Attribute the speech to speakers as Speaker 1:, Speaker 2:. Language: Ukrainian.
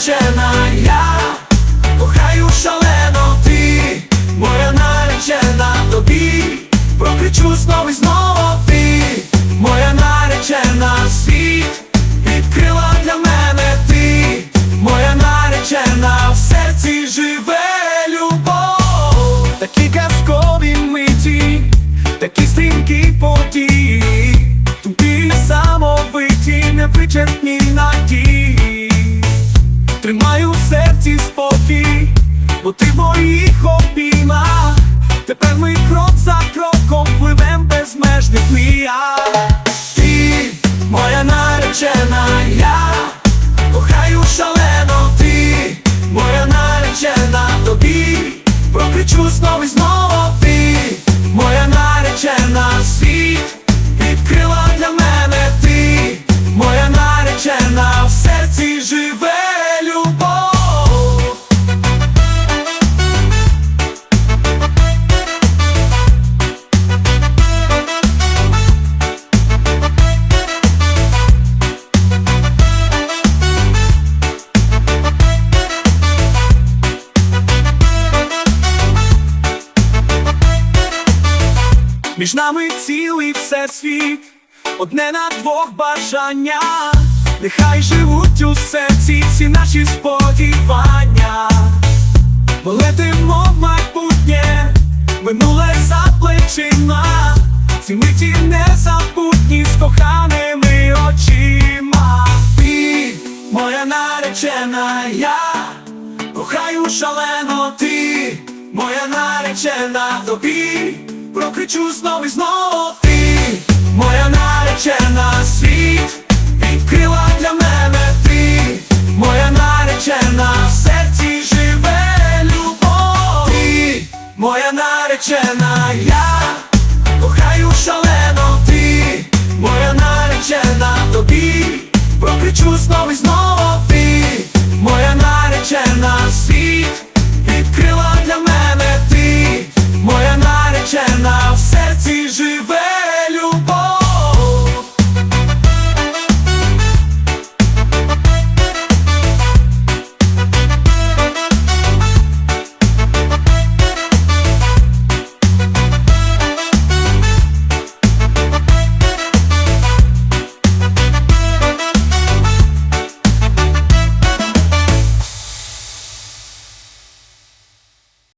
Speaker 1: наречена, я кохаю шалено ти, моя наречена. Тобі, прокричу знов і знову ти, моя наречена. Світ, відкрила для мене ти, моя наречена. В серці живе любов, такі казкові миті, такі стрімкі події, тобі самовиті, невичерпні надії. Тримаю в серці спокій, бо ти моїх обійма. Тепер ми крок за кроком пливем безмежних мія. Ти, моя наречена, я Між нами цілий всесвіт, одне на двох бажання, нехай живуть у серці всі наші сподівання, бо летимо в майбутнє, минуле за плечима, ці миті незабутні з коханими очима. Ти, моя наречена, я кохаю шалено. Ти, моя наречена тобі, прокричу знов і знову. Ти, моя наречена світ, відкрила для мене. Ти, моя наречена в серці живе любов, ти, моя наречена, я кохаю шалено. Ти, моя наречена тобі.